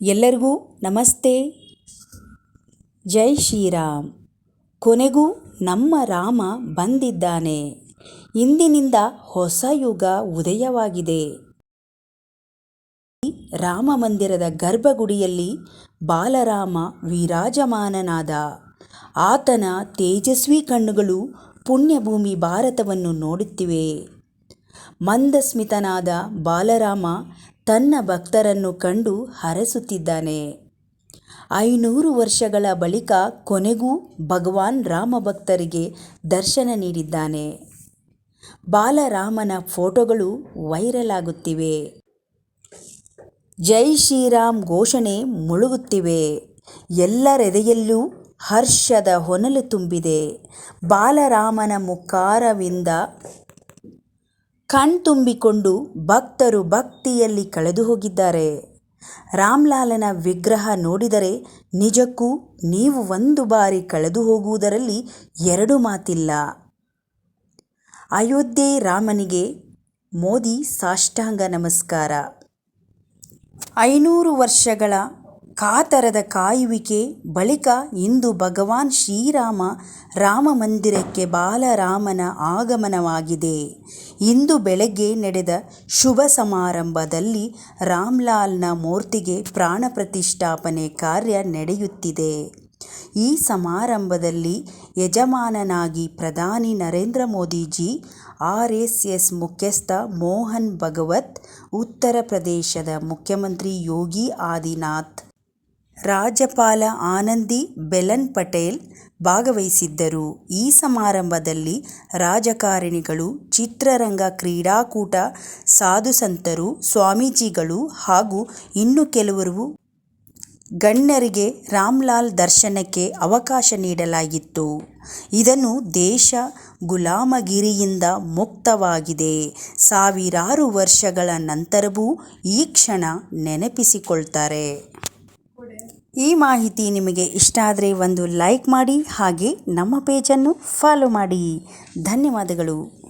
ಎಲ್ಲರಿಗೂ ನಮಸ್ತೆ. ಜೈ ಶ್ರೀರಾಮ್. ಕೊನೆಗೂ ನಮ್ಮ ರಾಮ ಬಂದಿದ್ದಾನೆ. ಇಂದಿನಿಂದ ಹೊಸ ಯುಗ ಉದಯವಾಗಿದೆ. ರಾಮ ಮಂದಿರದ ಗರ್ಭಗುಡಿಯಲ್ಲಿ ಬಾಲರಾಮ ವಿರಾಜಮಾನನಾದ. ಆತನ ತೇಜಸ್ವಿ ಕಣ್ಣುಗಳು ಪುಣ್ಯಭೂಮಿ ಭಾರತವನ್ನು ನೋಡುತ್ತಿವೆ. ಮಂದಸ್ಮಿತನಾದ ಬಾಲರಾಮ ತನ್ನ ಭಕ್ತರನ್ನು ಕಂಡು ಹರಸುತ್ತಿದ್ದಾನೆ. ಐನೂರು ವರ್ಷಗಳ ಬಳಿಕ ಕೊನೆಗೂ ಭಗವಾನ್ ರಾಮ ಭಕ್ತರಿಗೆ ದರ್ಶನ ನೀಡಿದ್ದಾನೆ. ಬಾಲರಾಮನ ಫೋಟೋಗಳು ವೈರಲ್ ಆಗುತ್ತಿವೆ. ಜೈ ಶ್ರೀರಾಮ್ ಘೋಷಣೆ ಮುಳುಗುತ್ತಿವೆ. ಎಲ್ಲರೆದೆಯಲ್ಲೂ ಹರ್ಷದ ಹೊನಲು ತುಂಬಿದೆ. ಬಾಲರಾಮನ ಮುಖಾರವಿಂದ ಕಣ್ತುಂಬಿಕೊಂಡು ಭಕ್ತರು ಭಕ್ತಿಯಲ್ಲಿ ಕಳೆದು ಹೋಗಿದ್ದಾರೆ ರಾಮ್ಲಾಲನ ವಿಗ್ರಹ ನೋಡಿದರೆ ನಿಜಕ್ಕೂ ನೀವು ಒಂದು ಬಾರಿ ಕಳೆದು ಹೋಗುವುದರಲ್ಲಿ ಎರಡು ಮಾತಿಲ್ಲ. ಅಯೋಧ್ಯೆ ರಾಮನಿಗೆ ಮೋದಿ ಸಾಷ್ಟಾಂಗ ನಮಸ್ಕಾರ. ಐನೂರು ವರ್ಷಗಳ ಕಾತರದ ಕಾಯುವಿಕೆ ಬಳಿಕ ಇಂದು ಭಗವಾನ್ ಶ್ರೀರಾಮ ರಾಮ ಮಂದಿರಕ್ಕೆ ಬಾಲರಾಮನ ಆಗಮನವಾಗಿದೆ. ಇಂದು ಬೆಳಗ್ಗೆ ನಡೆದ ಶುಭ ಸಮಾರಂಭದಲ್ಲಿ ರಾಮ್ಲಾಲ್ನ ಮೂರ್ತಿಗೆ ಪ್ರಾಣ ಪ್ರತಿಷ್ಠಾಪನೆ ಕಾರ್ಯ ನಡೆಯುತ್ತಿದೆ. ಈ ಸಮಾರಂಭದಲ್ಲಿ ಯಜಮಾನನಾಗಿ ಪ್ರಧಾನಿ Narendra Modiji, R S S ಮುಖ್ಯಸ್ಥ ಮೋಹನ್ ಭಗವತ್, ಉತ್ತರ ಪ್ರದೇಶದ ಮುಖ್ಯಮಂತ್ರಿ ಯೋಗಿ ಆದಿನಾಥ್ ರಾಜ್ಯಪಾಲ ಆನಂದಿ ಬೆಲನ್ ಪಟೇಲ್ ಭಾಗವಹಿಸಿದ್ದರು. ಈ ಸಮಾರಂಭದಲ್ಲಿ ರಾಜಕಾರಣಿಗಳು, ಚಿತ್ರರಂಗ ಕ್ರೀಡಾಕೂಟ, ಸಾಧುಸಂತರು, ಸ್ವಾಮೀಜಿಗಳು ಹಾಗೂ ಇನ್ನು ಕೆಲವರು ಗಣ್ಯರಿಗೆ ರಾಮ್ಲಾಲ್ ದರ್ಶನಕ್ಕೆ ಅವಕಾಶ ನೀಡಲಾಗಿತ್ತು. ಇದನ್ನು ದೇಶ ಗುಲಾಮಗಿರಿಯಿಂದ ಮುಕ್ತವಾಗಿದೆ. ಸಾವಿರಾರು ವರ್ಷಗಳ ನಂತರವೂ ಈ ಕ್ಷಣ ನೆನಪಿಸಿಕೊಳ್ತಾರೆ. ಈ ಮಾಹಿತಿ ನಿಮಗೆ ಇಷ್ಟ ಆದರೆ ಒಂದು ಲೈಕ್ ಮಾಡಿ ಹಾಗೆ ನಮ್ಮ ಪೇಜನ್ನು ಫಾಲೋ ಮಾಡಿ. ಧನ್ಯವಾದಗಳು.